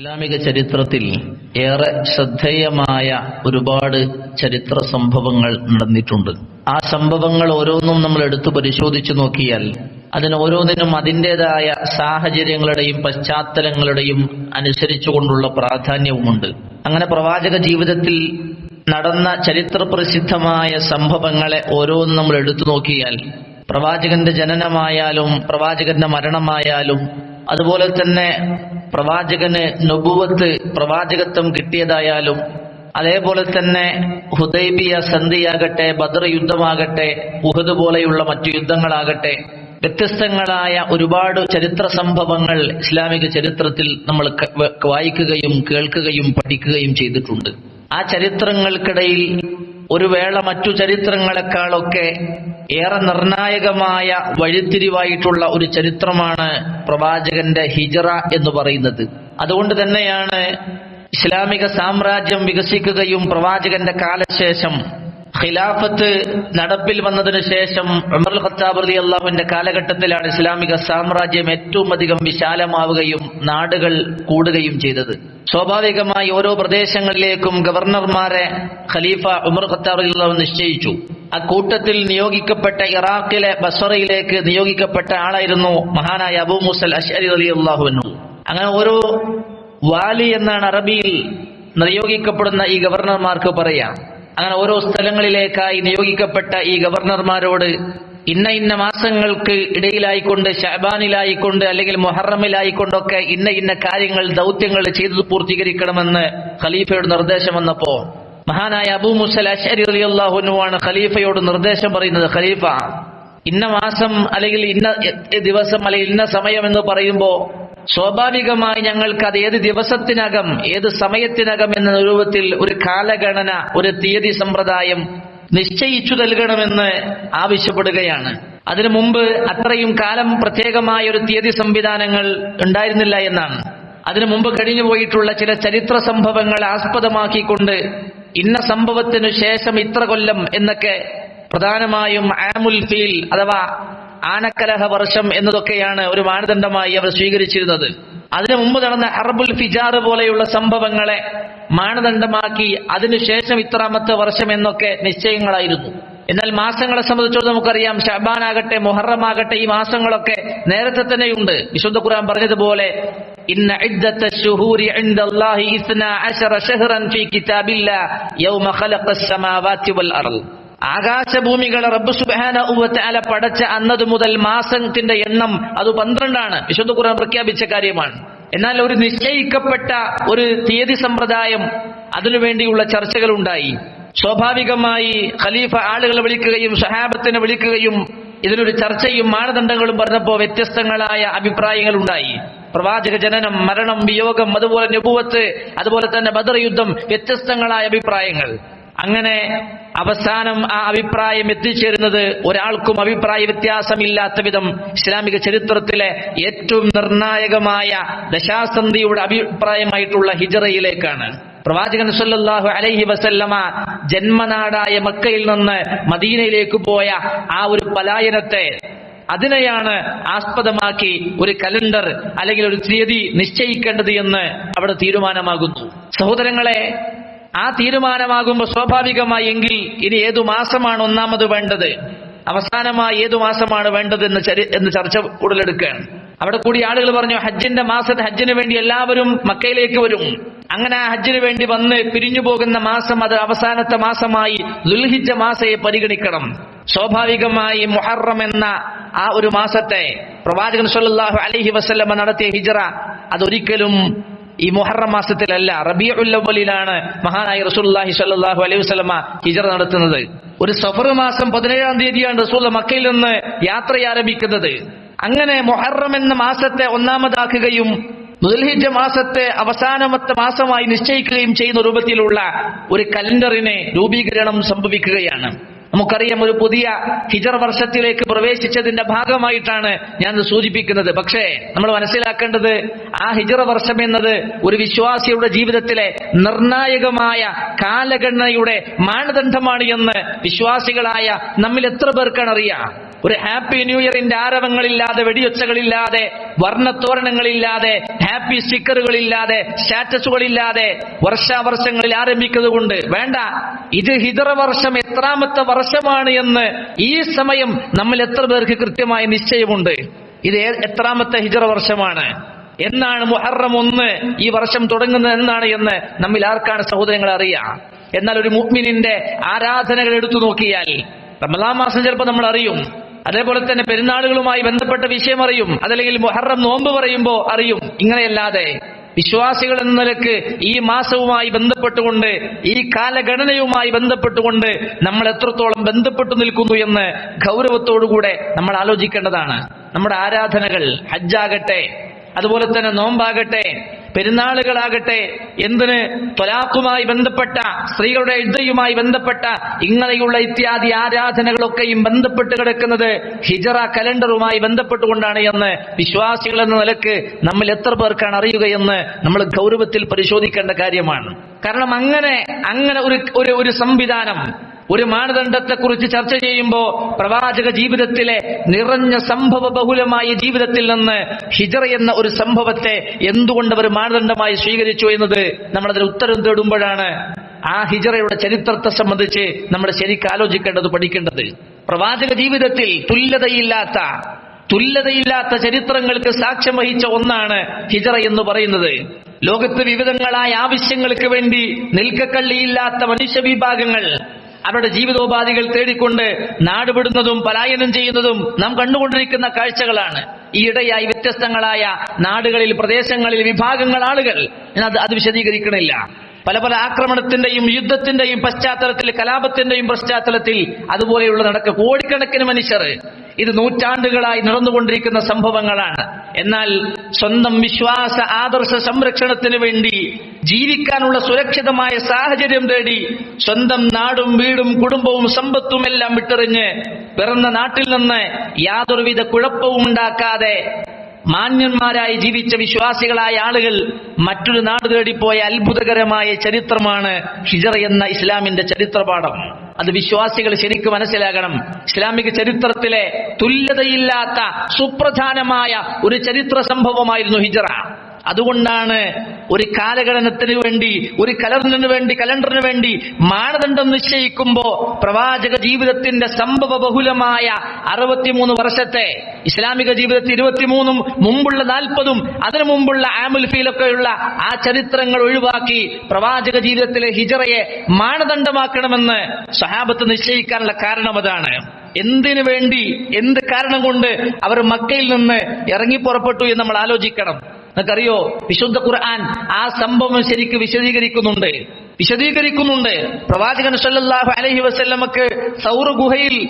ഇസ്ലാമിക ചരിത്രത്തിൽ ഏറെ ശ്രദ്ധേയമായ ഒരുപാട് ചരിത്ര സംഭവങ്ങൾ നടന്നിട്ടുണ്ട്. ആ സംഭവങ്ങൾ ഓരോന്നും നമ്മൾ എടുത്തു പരിശോധിച്ചു നോക്കിയാൽ അതിന് ഓരോന്നിനും അതിന്റെതായ സാഹചര്യങ്ങളുടെയും പശ്ചാത്തലങ്ങളുടെയും അനുസരിച്ചുകൊണ്ടുള്ള പ്രാധാന്യവുമുണ്ട്. അങ്ങനെ പ്രവാചക ജീവിതത്തിൽ നടന്ന ചരിത്ര പ്രസിദ്ധമായ സംഭവങ്ങളെ ഓരോന്നും നമ്മൾ എടുത്തു നോക്കിയാൽ പ്രവാചകന്റെ ജനനമായാലും പ്രവാചകന്റെ മരണമായാലും അതുപോലെ തന്നെ പ്രവാചകന് നുബുവത്ത് പ്രവാചകത്വം കിട്ടിയതായാലും അതേപോലെ തന്നെ ഹുദൈബിയ സന്ധിയാകട്ടെ ബദർ യുദ്ധമാകട്ടെ ഉഹദ് പോലെയുള്ള മറ്റു യുദ്ധങ്ങളാകട്ടെ വ്യത്യസ്തങ്ങളായ ഒരുപാട് ചരിത്ര സംഭവങ്ങൾ ഇസ്ലാമിക ചരിത്രത്തിൽ നമ്മൾ വായിക്കുകയും കേൾക്കുകയും പഠിക്കുകയും ചെയ്തിട്ടുണ്ട്. ആ ചരിത്രങ്ങൾക്കിടയിൽ ഒരു വേള മറ്റു ചരിത്രങ്ങളെക്കാളൊക്കെ ഏറെ നിർണായകമായ വഴിത്തിരിവായിട്ടുള്ള ഒരു ചരിത്രമാണ് പ്രവാചകന്റെ ഹിജറ എന്ന് പറയുന്നത്. അതുകൊണ്ട് തന്നെയാണ് ഇസ്ലാമിക സാമ്രാജ്യം വികസിക്കുകയും പ്രവാചകന്റെ കാലശേഷം ഖിലാഫത്ത് നടപ്പിൽ വന്നതിന് ശേഷം ഉമർ ഖത്താബ് അലി അള്ളാഹുവിന്റെ കാലഘട്ടത്തിലാണ് ഇസ്ലാമിക സാമ്രാജ്യം ഏറ്റവും അധികം വിശാലമാവുകയും നാടുകൾ കൂടുകയും ചെയ്തത്. സ്വാഭാവികമായി ഓരോ പ്രദേശങ്ങളിലേക്കും ഗവർണർമാരെ ഖലീഫ ഉമർ ഖത്താബ് അലി അള്ളാഹു നിശ്ചയിച്ചു. ആ കൂട്ടത്തിൽ നിയോഗിക്കപ്പെട്ട ഇറാഖിലെ ബസറയിലേക്ക് നിയോഗിക്കപ്പെട്ട ആളായിരുന്നു മഹാനായ അബൂ മുസൽ അഷ്അരി അലി അള്ളാഹുവിനു അങ്ങനെ ഓരോ വാലി എന്നാണ് അറബിയിൽ നിയോഗിക്കപ്പെടുന്ന ഈ ഗവർണർമാർക്ക് പറയാം. അങ്ങനെ ഓരോ സ്ഥലങ്ങളിലേക്കായി നിയോഗിക്കപ്പെട്ട ഈ ഗവർണർമാരോട് ഇന്ന ഇന്ന മാസങ്ങൾക്ക് ഇടയിലായിക്കൊണ്ട് ഷഹബാനിലായിക്കൊണ്ട് അല്ലെങ്കിൽ മൊഹറമിലായിക്കൊണ്ടൊക്കെ ഇന്ന ഇന്ന കാര്യങ്ങൾ ദൗത്യങ്ങൾ ചെയ്തു പൂർത്തീകരിക്കണമെന്ന് ഖലീഫയുടെ നിർദ്ദേശം വന്നപ്പോ മഹാനായ അബൂ മുസൽ അഷരി അലിയല്ലാഹുനുവാണ് ഖലീഫയോട് നിർദ്ദേശം പറയുന്നത് ഖലീഫ ഇന്ന മാസം അല്ലെങ്കിൽ ഇന്ന ദിവസം അല്ലെങ്കിൽ ഇന്ന സമയം എന്ന് പറയുമ്പോ സ്വാഭാവികമായി ഞങ്ങൾക്ക് അത് ഏത് ദിവസത്തിനകം ഏത് സമയത്തിനകം എന്ന രൂപത്തിൽ ഒരു കാലഗണന ഒരു തീയതി സമ്പ്രദായം നിശ്ചയിച്ചു നൽകണമെന്ന് ആവശ്യപ്പെടുകയാണ്. അതിനു മുമ്പ് അത്രയും കാലം പ്രത്യേകമായ ഒരു തീയതി സംവിധാനങ്ങൾ ഉണ്ടായിരുന്നില്ല എന്നാണ്. അതിനു മുമ്പ് കഴിഞ്ഞു പോയിട്ടുള്ള ചില ചരിത്ര സംഭവങ്ങൾ ആസ്പദമാക്കിക്കൊണ്ട് ഇന്ന സംഭവത്തിനു ശേഷം ഇത്ര കൊല്ലം എന്നൊക്കെ പ്രധാനമായും ആമുൽ ഫീൽ അഥവാ ആനക്കലഹ വർഷം എന്നതൊക്കെയാണ് ഒരു മാനദണ്ഡമായി അവർ സ്വീകരിച്ചിരുന്നത്. അതിനു മുമ്പ് നടന്ന അറബുൽ ഫിജാർ പോലെയുള്ള സംഭവങ്ങളെ മാനദണ്ഡമാക്കി അതിനുശേഷം ഇത്രാമത്തെ വർഷം എന്നൊക്കെ നിശ്ചയങ്ങളായിരുന്നു. എന്നാൽ മാസങ്ങളെ സംബന്ധിച്ചോളം നമുക്കറിയാം ഷബാൻ ആകട്ടെ മുഹറം ആകട്ടെ ഈ മാസങ്ങളൊക്കെ നേരത്തെ തന്നെയുണ്ട്. വിശുദ്ധ ഖുർആൻ പറഞ്ഞതുപോലെ ഇന്ന ശുഹൂരി ഇൻദല്ലാഹി ഫീ കിതാബില്ലാ യൗമ ഖലഖസ് വൽ അർൾ ആകാശഭൂമികളെ റബ്ബ് സുബാന പടച്ച അന്നത് മുതൽ മാസത്തിന്റെ എണ്ണം അത് പന്ത്രണ്ടാണ്. വിശുദ്ധ ഖുർആൻ പ്രഖ്യാപിച്ച കാര്യമാണ്. എന്നാൽ ഒരു നിശ്ചയിക്കപ്പെട്ട ഒരു തീയതി സമ്പ്രദായം അതിനുവേണ്ടിയുള്ള ചർച്ചകൾ ഉണ്ടായി സ്വാഭാവികമായി ഖലീഫ ആളുകളെ വിളിക്കുകയും സഹാബത്തിനെ വിളിക്കുകയും ഇതിനൊരു ചർച്ചയും മാനദണ്ഡങ്ങളും പറഞ്ഞപ്പോൾ വ്യത്യസ്തങ്ങളായ അഭിപ്രായങ്ങൾ ഉണ്ടായി. പ്രവാചക ജനനം മരണം വിയോഗം അതുപോലെ നിപുവത്ത് അതുപോലെ തന്നെ ബദർ യുദ്ധം വ്യത്യസ്തങ്ങളായ അഭിപ്രായങ്ങൾ. അങ്ങനെ അവസാനം ആ അഭിപ്രായം എത്തിച്ചേരുന്നത് ഒരാൾക്കും അഭിപ്രായ വ്യത്യാസമില്ലാത്ത വിധം ഇസ്ലാമിക ചരിത്രത്തിലെ ഏറ്റവും നിർണായകമായ ദശാസന്ധിയുടെ അഭിപ്രായമായിട്ടുള്ള ഹിജറയിലേക്കാണ്. പ്രവാചകൻ സല്ലല്ലാഹു അലൈഹി വസല്ലമ ജന്മനാടായ മക്കയിൽ നിന്ന് മദീനയിലേക്ക് പോയ ആ ഒരു പലായനത്തെ അതിനെയാണ് ആസ്പദമാക്കി ഒരു കലണ്ടർ അല്ലെങ്കിൽ ഒരു തീയതി നിശ്ചയിക്കേണ്ടത് എന്ന് അവിടെ തീരുമാനമാകുന്നു. സഹോദരങ്ങളെ ആ തീരുമാനമാകുമ്പോൾ സ്വാഭാവികമായി എങ്കിൽ ഇനി ഏതു മാസമാണ് ഒന്നാമത് വേണ്ടത്? അവസാനമായി ഏതു മാസമാണ് വേണ്ടത് എന്ന് എന്ന് ചർച്ച ഉടലെടുക്കുകയാണ് അവിടെ കൂടി ആളുകൾ പറഞ്ഞു ഹജ്ജിന്റെ മാസത്തെ ഹജ്ജിന് വേണ്ടി എല്ലാവരും മക്കയിലേക്ക് വരും. അങ്ങനെ ആ ഹജ്ജിന് വേണ്ടി വന്ന് പിരിഞ്ഞു പോകുന്ന മാസം അത് അവസാനത്തെ മാസമായി ദുൽഹിജ മാസയെ പരിഗണിക്കണം. സ്വാഭാവികമായി മുഹറം എന്ന ആ ഒരു മാസത്തെ പ്രവാചകൻ സല്ലാഹു അലഹി വസല്ലമ നടത്തിയ ഹിജറ അതൊരിക്കലും ഈ മുഹറം മാസത്തിലല്ല റബിയുല്ലവലിലാണ് മഹാനായി റസൂലുള്ളാഹി സ്വല്ലല്ലാഹു അലൈഹി വസ്ലമ ഹിജറ നടത്തുന്നത്. ഒരു സഫർ മാസം പതിനേഴാം തീയതിയാണ് റസൂൽ മക്കയിൽ നിന്ന് യാത്ര ആരംഭിക്കുന്നത്. അങ്ങനെ മൊഹറം എന്ന മാസത്തെ ഒന്നാമതാക്കുകയും ദുൽഹിജ മാസത്തെ അവസാനമത്തെ മാസമായി നിശ്ചയിക്കുകയും ചെയ്യുന്ന രൂപത്തിലുള്ള ഒരു കലണ്ടറിനെ രൂപീകരണം സംഭവിക്കുകയാണ്. നമുക്കറിയാം ഒരു പുതിയ ഹിജർ വർഷത്തിലേക്ക് പ്രവേശിച്ചതിന്റെ ഭാഗമായിട്ടാണ് ഞാൻ സൂചിപ്പിക്കുന്നത്. പക്ഷേ നമ്മൾ മനസ്സിലാക്കേണ്ടത് ആ ഹിജറ വർഷം എന്നത് ഒരു വിശ്വാസിയുടെ ജീവിതത്തിലെ നിർണായകമായ കാലഗണനയുടെ മാനദണ്ഡമാണ് എന്ന് വിശ്വാസികളായ നമ്മിൽ എത്ര പേർക്കാണ് അറിയാം? ഒരു ഹാപ്പി ന്യൂ ഇയറിന്റെ ആരവങ്ങളില്ലാതെ വെടിയൊച്ചകളില്ലാതെ വർണത്തോരണങ്ങളില്ലാതെ ഹാപ്പി സ്റ്റിക്കറുകളില്ലാതെ സ്റ്റാറ്റസുകളില്ലാതെ വർഷാവർഷങ്ങളിൽ ആരംഭിക്കുന്നത് കൊണ്ട് വേണ്ട. ഇത് ഹിതറ വർഷം എത്രാമത്തെ വർഷമാണ് എന്ന് ഈ സമയം നമ്മൾ എത്ര പേർക്ക് കൃത്യമായ നിശ്ചയമുണ്ട്. ഇത് എത്രാമത്തെ ഹിജറ വർഷമാണ്. എന്നാണ് മുഹറം ഒന്ന് ഈ വർഷം തുടങ്ങുന്നത് എന്നാണ് എന്ന് നമ്മിൽ ആർക്കാണ് സഹോദരങ്ങൾ അറിയാം. എന്നാൽ ഒരു മുഹ്മിനിന്റെ ആരാധനകൾ എടുത്തു നോക്കിയാൽ റമദാൻ മാസം ചിലപ്പോൾ നമ്മൾ അറിയും. അതേപോലെ തന്നെ പെരുന്നാളുകളുമായി ബന്ധപ്പെട്ട വിഷയം അറിയും. അതല്ലെങ്കിൽ മുഹറം നോമ്പ് പറയുമ്പോ അറിയും. ഇങ്ങനെയല്ലാതെ വിശ്വാസികൾ എന്ന നിലയ്ക്ക് ഈ മാസവുമായി ബന്ധപ്പെട്ടുകൊണ്ട് ഈ കാലഗണനയുമായി ബന്ധപ്പെട്ടുകൊണ്ട് നമ്മൾ എത്രത്തോളം ബന്ധപ്പെട്ടു നിൽക്കുന്നു എന്ന് ഗൗരവത്തോടുകൂടെ നമ്മൾ ആലോചിക്കേണ്ടതാണ്. നമ്മുടെ ആരാധനകൾ ഹജ്ജാകട്ടെ അതുപോലെ തന്നെ നോമ്പാകട്ടെ പെരുന്നാളുകളാകട്ടെ എന്തിന് തൊലാഖുമായി ബന്ധപ്പെട്ട സ്ത്രീകളുടെ ഇദ്ദയുമായി ബന്ധപ്പെട്ട ഇങ്ങനെയുള്ള ഇത്യാദി ആരാധനകളൊക്കെയും ബന്ധപ്പെട്ട് കിടക്കുന്നത് ഹിജറ കലണ്ടറുമായി ബന്ധപ്പെട്ടുകൊണ്ടാണ് എന്ന് വിശ്വാസികൾ എന്ന നിലയ്ക്ക് നമ്മൾ എത്ര പേർക്കാണ് അറിയുകയെന്ന് നമ്മൾ ഗൗരവത്തിൽ പരിശോധിക്കേണ്ട കാര്യമാണ്. കാരണം അങ്ങനെ അങ്ങനെ ഒരു ഒരു സംവിധാനം ഒരു മാനദണ്ഡത്തെ കുറിച്ച് ചർച്ച ചെയ്യുമ്പോൾ പ്രവാചക ജീവിതത്തിലെ നിറഞ്ഞ സംഭവ ബഹുലമായ ജീവിതത്തിൽ നിന്ന് ഹിജറ എന്ന ഒരു സംഭവത്തെ എന്തുകൊണ്ട് അവർ മാനദണ്ഡമായി സ്വീകരിച്ചു എന്നത് നമ്മൾ അതിന് ഉത്തരം തേടുമ്പോഴാണ് ആ ഹിജറയുടെ ചരിത്രത്തെ സംബന്ധിച്ച് നമ്മൾ ശരിക്കും ആലോചിക്കേണ്ടത് പഠിക്കേണ്ടത്. പ്രവാചക ജീവിതത്തിൽ തുല്യതയില്ലാത്ത തുല്യതയില്ലാത്ത ചരിത്രങ്ങൾക്ക് സാക്ഷ്യം വഹിച്ച ഒന്നാണ് ഹിജറ എന്ന് പറയുന്നത്. ലോകത്ത് വിവിധങ്ങളായ ആവശ്യങ്ങൾക്ക് വേണ്ടി നിൽക്കക്കള്ളിയില്ലാത്ത മനുഷ്യ വിഭാഗങ്ങൾ അവരുടെ ജീവിതോപാധികൾ തേടിക്കൊണ്ട് നാടുവിടുന്നതും പലായനം ചെയ്യുന്നതും നാം കണ്ടുകൊണ്ടിരിക്കുന്ന കാഴ്ചകളാണ്. ഈയിടെയായി വ്യത്യസ്തങ്ങളായ നാടുകളിൽ പ്രദേശങ്ങളിൽ വിഭാഗങ്ങൾ ആളുകൾ. അത് അത് വിശദീകരിക്കണില്ല. പല പല ആക്രമണത്തിന്റെയും യുദ്ധത്തിന്റെയും പശ്ചാത്തലത്തിൽ കലാപത്തിന്റെയും പശ്ചാത്തലത്തിൽ അതുപോലെയുള്ള നടക്ക കോടിക്കണക്കിന് മനുഷ്യർ ഇത് നൂറ്റാണ്ടുകളായി നടന്നുകൊണ്ടിരിക്കുന്ന സംഭവങ്ങളാണ്. എന്നാൽ സ്വന്തം വിശ്വാസ ആദർശ സംരക്ഷണത്തിന് വേണ്ടി ജീവിക്കാനുള്ള സുരക്ഷിതമായ സാഹചര്യം തേടി സ്വന്തം നാടും വീടും കുടുംബവും സമ്പത്തും എല്ലാം വിട്ടെറിഞ്ഞ് പിറന്ന നാട്ടിൽ നിന്ന് യാതൊരുവിധ കുഴപ്പവും ഉണ്ടാക്കാതെ മാന്യന്മാരായി ജീവിച്ച വിശ്വാസികളായ ആളുകൾ മറ്റൊരു നാട് തേടിപ്പോയ അത്ഭുതകരമായ ചരിത്രമാണ് ഹിജറ എന്ന ഇസ്ലാമിന്റെ ചരിത്രപാഠം. അത് വിശ്വാസികൾ ശരിക്കും മനസ്സിലാകണം. ഇസ്ലാമിക ചരിത്രത്തിലെ തുല്യതയില്ലാത്ത സുപ്രധാനമായ ഒരു ചരിത്ര സംഭവമായിരുന്നു ഹിജറ. അതുകൊണ്ടാണ് ഒരു കാലഘടനത്തിന് വേണ്ടി ഒരു കലറിനു വേണ്ടി കലണ്ടറിന് വേണ്ടി മാനദണ്ഡം നിശ്ചയിക്കുമ്പോൾ പ്രവാചക ജീവിതത്തിന്റെ സംഭവ ബഹുലമായ അറുപത്തിമൂന്ന് വർഷത്തെ ഇസ്ലാമിക ജീവിതത്തിൽ ഇരുപത്തിമൂന്നും മുമ്പുള്ള നാൽപ്പതും അതിനു മുമ്പുള്ള ആമുൽ ഫീലൊക്കെയുള്ള ആ ചരിത്രങ്ങൾ ഒഴിവാക്കി പ്രവാചക ജീവിതത്തിലെ ഹിജറയെ മാനദണ്ഡമാക്കണമെന്ന് സഹാബത്ത് നിശ്ചയിക്കാനുള്ള കാരണം അതാണ്. എന്തിനു വേണ്ടി എന്ത് കാരണം കൊണ്ട് അവർ മക്കയിൽ നിന്ന് ഇറങ്ങി പുറപ്പെട്ടു എന്ന് നമ്മൾ ആലോചിക്കണം. നിങ്ങൾക്കറിയോ? വിശുദ്ധ ഖുർആൻ ആ സംഭവം ശരിക്ക് വിശദീകരിക്കുന്നുണ്ട്. വിശദീകരിക്കുന്നുണ്ട്. പ്രവാചകൻ സല്ലല്ലാഹു അലൈഹി വസല്ലമക്ക് സൗർ ഗുഹയിൽ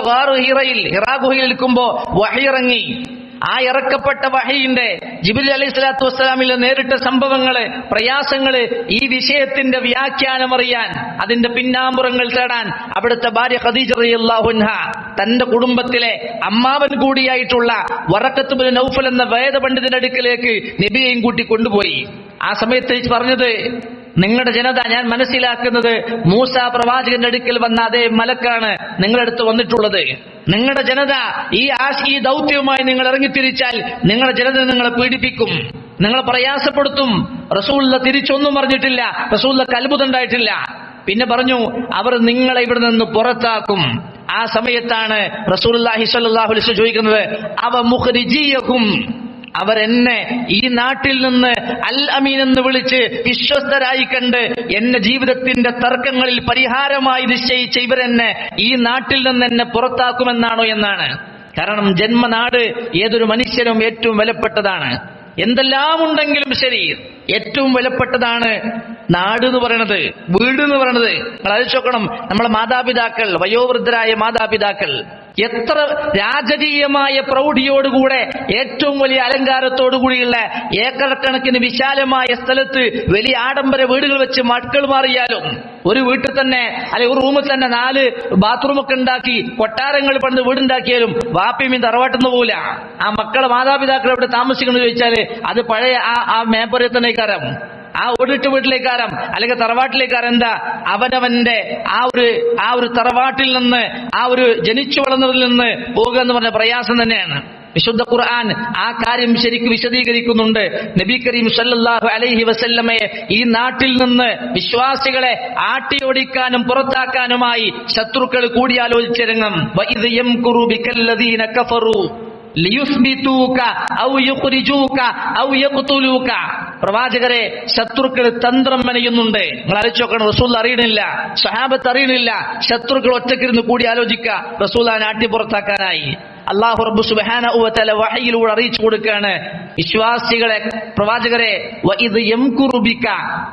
ഗാർ ഹിറയിൽ ഹിറാ ഗുഹയിൽ നിൽക്കുമ്പോ വഹി ഇറങ്ങി. ആ ഇറക്കപ്പെട്ട വഹയിന്റെ ജിബിലി അലൈഹി സ്വലാത്തു വസ്സലാമിലെ നേരിട്ട സംഭവങ്ങൾ പ്രയാസങ്ങൾ ഈ വിഷയത്തിന്റെ വ്യാഖ്യാനം അറിയാൻ അതിന്റെ പിന്നാമ്പുറങ്ങൾ തേടാൻ അവിടുത്തെ ഭാര്യ ഖദീജ റളിയല്ലാഹുൻഹ തന്റെ കുടുംബത്തിലെ അമ്മാവൻ കൂടിയായിട്ടുള്ള വറക്കത്ത് നൗഫൽ എന്ന വേദപണ്ഡിതന്റെ അടുക്കലേക്ക് നബിയെയും കൂട്ടി കൊണ്ടുപോയി. ആ സമയത്ത് പറഞ്ഞത് നിങ്ങളുടെ ജനത ഞാൻ മനസ്സിലാക്കുന്നത് മൂസ പ്രവാചകന്റെ അടുക്കൽ വന്ന അതേ മലക്കാണ് നിങ്ങളുടെ അടുത്ത് വന്നിട്ടുള്ളത്. നിങ്ങളുടെ ജനത ഈ ആശ ഈ ദൗത്യവുമായി നിങ്ങൾ ഇറങ്ങിത്തിരിച്ചാൽ നിങ്ങളുടെ ജനത നിങ്ങളെ പീഡിപ്പിക്കും. നിങ്ങളെ പ്രയാസപ്പെടുത്തും. റസൂല്ല തിരിച്ചൊന്നും പറഞ്ഞിട്ടില്ല. റസൂല്ലക്ക് അത്ഭുതമുണ്ടായിട്ടില്ല പിന്നെ പറഞ്ഞു അവർ നിങ്ങളെ ഇവിടെ നിന്ന് പുറത്താക്കും. ആ സമയത്താണ് റസൂൽ അലൈഹി ചോദിക്കുന്നത് അവ മുഖരിജിയഹും. അവരെന്നെ ഈ നാട്ടിൽ നിന്ന് അൽ അമീൻ എന്ന് വിളിച്ച് വിശ്വസ്തരായി കണ്ട് എന്റെ ജീവിതത്തിന്റെ തർക്കങ്ങളിൽ പരിഹാരമായി നിശ്ചയിച്ച ഇവരെന്നെ ഈ നാട്ടിൽ നിന്ന് എന്നെ പുറത്താക്കുമെന്നാണോ എന്നാണ്. കാരണം ജന്മനാട് ഏതൊരു മനുഷ്യനും ഏറ്റവും വിലപ്പെട്ടതാണ്. എന്തെല്ലാം ഉണ്ടെങ്കിലും ശരി ഏറ്റവും വിലപ്പെട്ടതാണ് നാട് എന്ന് പറയണത് വീട് എന്ന് പറയണത്. നിങ്ങൾ അത് നോക്കണം നമ്മളെ മാതാപിതാക്കൾ വയോവൃദ്ധരായ മാതാപിതാക്കൾ എത്ര രാജകീയമായ പ്രൗഢിയോടുകൂടെ ഏറ്റവും വലിയ അലങ്കാരത്തോടുകൂടിയുള്ള ഏക്കർ കണക്കിന് വിശാലമായ സ്ഥലത്ത് വലിയ ആഡംബര വീടുകൾ വെച്ച് മക്കൾ മാറിയാലും ഒരു വീട്ടിൽ തന്നെ അല്ലെ ഒരു റൂമിൽ തന്നെ നാല് ബാത്റൂം ഒക്കെ ഉണ്ടാക്കി കൊട്ടാരങ്ങൾ പണ്ട് വീടുണ്ടാക്കിയാലും വാപ്പിയും തറവാട്ടുന്ന പോല ആ മക്കളെ മാതാപിതാക്കൾ എവിടെ താമസിക്കണം ചോദിച്ചാൽ അത് പഴയ ആ ആ മേപ്പറയിൽ തന്നെ കയറാം ആ ഓടിട്ട് വീട്ടിലേക്കാരം അല്ലെങ്കിൽ തറവാട്ടിലേക്കാരം എന്താ? അവനവന്റെ ആ ഒരു ആ ഒരു തറവാട്ടിൽ നിന്ന് ആ ഒരു ജനിച്ചു വളർന്നതിൽ നിന്ന് പോകുക എന്ന് പറഞ്ഞ പ്രയാസം തന്നെയാണ്. വിശുദ്ധ ഖുർആൻ ആ കാര്യം ശരിക്കും വിശദീകരിക്കുന്നുണ്ട്. നബി കരീം സല്ലല്ലാഹു അലൈഹി വസല്ലമയെ ഈ നാട്ടിൽ നിന്ന് വിശ്വാസികളെ ആട്ടിയോടിക്കാനും പുറത്താക്കാനുമായി ശത്രുക്കൾ കൂടിയാലോചിച്ചിറങ്ങും ലിയുസ്ബിതൂക ഔ യുഖ്രിജൂക ഔ യഖ്തുലൂക. പ്രവാചകരെ ശത്രുക്കൾ തന്ത്രം മെനയുന്നുണ്ട്. നിങ്ങൾ ആലോചിച്ച് നോക്കണം റസൂൽ അറിയണില്ല. സഹാബത്ത് അറിയണില്ല. ശത്രുക്കൾ ഒറ്റക്കിരുന്ന് കൂടി ആലോചിക്കുക. റസൂൽ ആ നാട്ടി പുറത്താക്കാനായി. അള്ളാഹു റബ്ബു സുബാന വഹയിലൂടെ അറിയിച്ചു കൊടുക്കുകയാണ്. വിശ്വാസികളെ പ്രവാചകരെ ഇത് എംകുറുബിക്ക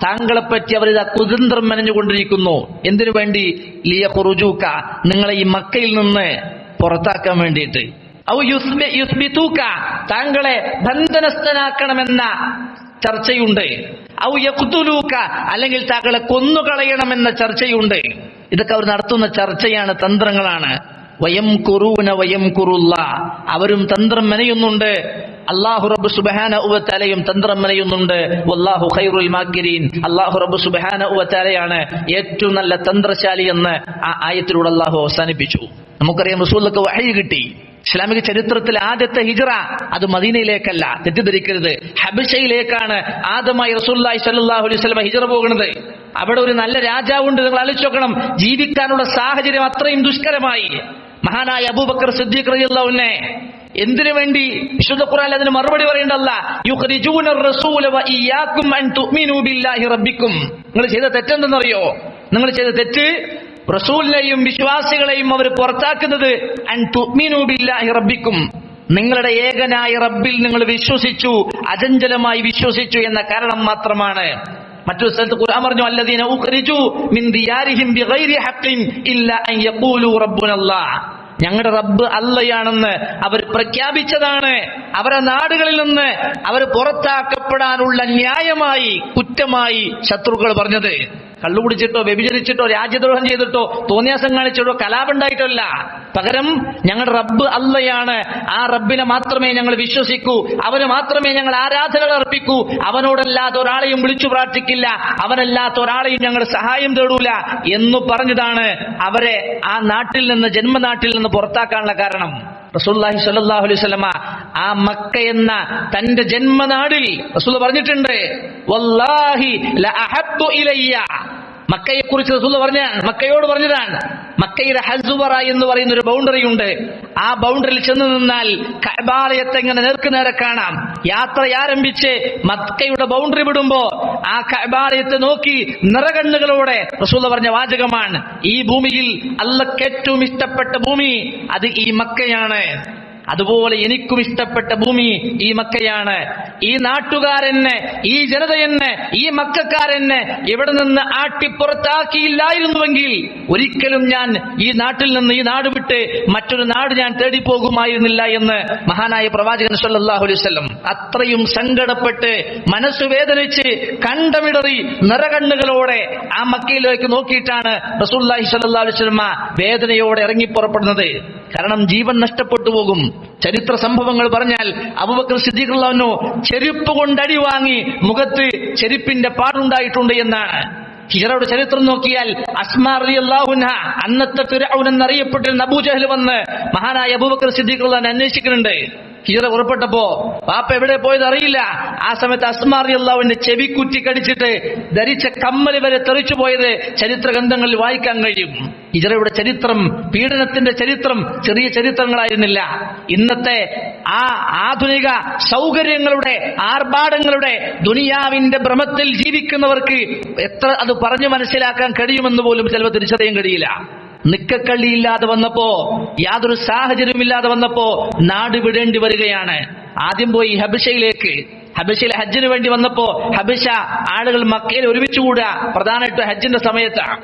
താങ്കളെ പറ്റി അവർ ഇതാ കുതന്ത്രം മെനഞ്ഞുകൊണ്ടിരിക്കുന്നു. എന്തിനു വേണ്ടി? ലിയ കുറുജൂക്ക നിങ്ങളെ ഈ മക്കയിൽ നിന്ന് പുറത്താക്കാൻ വേണ്ടിയിട്ട്. യുസ്മി യുസ്ബിതൂക്ക താങ്കളെ ബന്ധനസ്ഥനാക്കണമെന്ന ചർച്ചയുണ്ട്. ഔ യഖ്തുലൂക്ക അല്ലെങ്കിൽ താങ്കളെ കൊന്നുകളയണമെന്ന ചർച്ചയുണ്ട്. ഇതൊക്കെ അവർ നടത്തുന്ന ചർച്ചയാണ് തന്ത്രങ്ങളാണ്. വയം കുറൂന വയം കുറുള്ള അവരും തന്ത്രം മെനയുന്നുണ്ട്. അള്ളാഹു റബ്ബു സുബഹാന ഉവത്തലയും തന്ത്രം മെനയുന്നുണ്ട്. വല്ലാഹു ഖൈറുൽ മാക്കിരീൻ. അള്ളാഹു റബ്ബു സുബഹാന ഉവത്തലയാണ് ഏറ്റവും നല്ല തന്ത്രശാലി എന്ന് ആ ആയത്തിലൂടെ അള്ളാഹു അവസാനിപ്പിച്ചു. നമുക്കറിയാം റസൂലൊക്കെ വഹി കിട്ടി. ഇസ്ലാമിക ചരിത്രത്തിലെ ആദ്യത്തെ ഹിജറ അത് മദീനയിലേക്കല്ല. തെറ്റിദ്ധരിക്കരുത്. ഹബിഷയിലേക്കാണ് ആദ്യമായി റസൂല്ലായി സല്ലാഹു അലൈഹി ഹിജറ പോകുന്നത്. അവിടെ ഒരു നല്ല രാജാവുണ്ട്. നിങ്ങൾ ആലോചിച്ച് നോക്കണം. ജീവിക്കാനുള്ള സാഹചര്യം അത്രയും ദുഷ്കരമായി. മഹാനായ അബൂബക്കർ സിദ്ദീഖ് റളിയല്ലാഹുവിനെ എന്തിനു വേണ്ടി വിശുദ്ധ ഖുർആൻ അതിന് മറുപടി പറയേണ്ടല്ല നിങ്ങൾ ചെയ്ത തെറ്റെന്തെന്നറിയോ? നിങ്ങൾ ചെയ്ത തെറ്റ് റസൂലിനെയും വിശ്വാസികളെയും അവർ പുറത്താക്കുന്നത് റബ്ബിക്കും. നിങ്ങളുടെ ഏകനായ റബ്ബിൽ നിങ്ങൾ വിശ്വസിച്ചു അചഞ്ചലമായി വിശ്വസിച്ചു എന്ന കാരണം മാത്രമാണ്. മറ്റൊരു സ്ഥലത്ത് ഖുർആൻ പറഞ്ഞു അല്ലദീന ഉഖ്രിജു മിൻ ദിയാരിഹിം ബിഗൈരി ഹഖിൻ ഇല്ല അൻ യഖൂലു റബ്ബുനല്ലാഹ് ഞങ്ങളുടെ റബ്ബ് അല്ലയാണെന്ന് അവർ പ്രഖ്യാപിച്ചതാണ്. അവരെ നാടുകളിൽ നിന്ന് അവർ പുറത്താക്കപ്പെടാനുള്ള ന്യായമായി കുറ്റമായി ശത്രുക്കൾ പറഞ്ഞത്. കള്ളുകുടിച്ചിട്ടോ വ്യഭിചരിച്ചിട്ടോ രാജ്യദ്രോഹം ചെയ്തിട്ടോ തോന്നിയാസം കാണിച്ചിട്ടോ കലാപുണ്ടായിട്ടല്ല പകരം ഞങ്ങളുടെ റബ്ബ് അല്ലയാണ് ആ റബ്ബിനെ മാത്രമേ ഞങ്ങൾ വിശ്വസിക്കൂ. അവന് മാത്രമേ ഞങ്ങൾ ആരാധനകൾ അർപ്പിക്കൂ. അവനോടല്ലാത്ത ഒരാളെയും വിളിച്ചു പ്രാർത്ഥിക്കില്ല. അവനല്ലാത്ത ഒരാളെയും ഞങ്ങൾ സഹായം തേടൂല എന്ന് പറഞ്ഞതാണ് അവരെ ആ നാട്ടിൽ നിന്ന് ജന്മനാട്ടിൽ നിന്ന് പുറത്താക്കാനുള്ള കാരണം. റസൂല്ലാഹി സ്വല്ലല്ലാഹു അലൈഹി സ്വലമ ആ മക്ക എന്ന തന്റെ ജന്മനാടിൽ റസൂൽ പറഞ്ഞിട്ടുണ്ട് വല്ലാഹി ഇലയ്യ. മക്കയെ കുറിച്ച് റസൂൽ പറഞ്ഞാണ് മക്കയോട് പറഞ്ഞതാണ് മക്കയുടെ ഹസുബറ എന്ന് പറയുന്ന ഒരു ബൗണ്ടറി ഉണ്ട്. ആ ബൗണ്ടറിയിൽ ചെന്ന് നിന്നാൽ കബാലയത്തെ ഇങ്ങനെ നേർക്ക് നേരെ കാണാം. യാത്ര ആരംഭിച്ച് മക്കയുടെ ബൗണ്ടറി വിടുമ്പോ ആ കബാലയത്തെ നോക്കി നിറകണ്ണുകളോടെ റസൂൽ പറഞ്ഞ വാചകമാണ്. ഈ ഭൂമിയിൽ അല്ലക്ക് ഏറ്റവും ഇഷ്ടപ്പെട്ട ഭൂമി അത് ഈ മക്കയാണ്. അതുപോലെ എനിക്കും ഇഷ്ടപ്പെട്ട ഭൂമി ഈ മക്കയാണ്. ഈ നാട്ടുകാരെന്നെ ഈ ജനതയെന്നെ ഈ മക്കാരെന്നെ ഇവിടെ നിന്ന് ആട്ടിപ്പുറത്താക്കിയില്ലായിരുന്നുവെങ്കിൽ ഒരിക്കലും ഞാൻ ഈ നാട്ടിൽ നിന്ന് ഈ നാട് വിട്ട് മറ്റൊരു നാട് ഞാൻ തേടി പോകുമായിരുന്നില്ല എന്ന് മഹാനായ പ്രവാചകൻ വസല്ലം അത്രയും സങ്കടപ്പെട്ട് മനസ്സ് വേദനിച്ച് കണ്ടമിടറി നിറകണ്ണുകളോടെ ആ മക്കയിലേക്ക് നോക്കിയിട്ടാണ് റസൂല്ലാഹി സല്ലാ അലൈഹി വസല്ലമ വേദനയോടെ ഇറങ്ങി പുറപ്പെടുന്നത് കാരണം ജീവൻ നഷ്ടപ്പെട്ടു പോകും. ചരിത്ര സംഭവങ്ങൾ പറഞ്ഞാൽ അബൂബക്കർ സിദ്ദീഖുള്ളവനു ചെരുപ്പ് കൊണ്ടടി വാങ്ങി മുഖത്ത് ചെരുപ്പിന്റെ പാടുണ്ടായിട്ടുണ്ട് എന്നാണ്. ഹിജറയുടെ ചരിത്രം നോക്കിയാൽ അസ്മാർ അള്ളാഹുന അന്നത്തെ എന്നറിയപ്പെട്ടിരുന്ന അബൂജഹൽ വന്ന് മഹാനായ അബൂബക്കർ സിദ്ദീഖുള്ള അന്വേഷിക്കുന്നുണ്ട്. ഹിജറ പുറപ്പെട്ടപ്പോ പാപ്പ എവിടെ പോയത് അറിയില്ല. ആ സമയത്ത് അസ്മാറിയല്ലാവിന്റെ ചെവി കുറ്റി കടിച്ചിട്ട് ധരിച്ച കമ്മൽ വരെ തെറിച്ചു പോയത് ചരിത്ര ഗ്രന്ഥങ്ങളിൽ വായിക്കാൻ കഴിയും. ഹിജറയുടെ ചരിത്രം പീഡനത്തിന്റെ ചരിത്രം ചെറിയ ചരിത്രങ്ങളായിരുന്നില്ല. ഇന്നത്തെ ആ ആധുനിക സൗകര്യങ്ങളുടെ ആർഭാടങ്ങളുടെ ദുനിയാവിന്റെ ഭ്രമത്തിൽ ജീവിക്കുന്നവർക്ക് എത്ര അത് പറഞ്ഞു മനസ്സിലാക്കാൻ കഴിയുമെന്ന് പോലും ചിലപ്പോൾ തിരിച്ചറിയാൻ കഴിയില്ല. നിക്കക്കള്ളിയില്ലാതെ വന്നപ്പോ യാതൊരു സാഹചര്യമില്ലാതെ വന്നപ്പോ നാട് വിടേണ്ടി വരികയാണ്. ആദ്യം പോയി ഹബിഷയിലേക്ക്. ഹബിഷയിൽ ഹജ്ജിന് വേണ്ടി വന്നപ്പോ ഹബിഷ ആളുകൾ മക്കയിൽ ഒരുമിച്ച് കൂടുക പ്രധാനമായിട്ടും ഹജ്ജിന്റെ സമയത്താണ്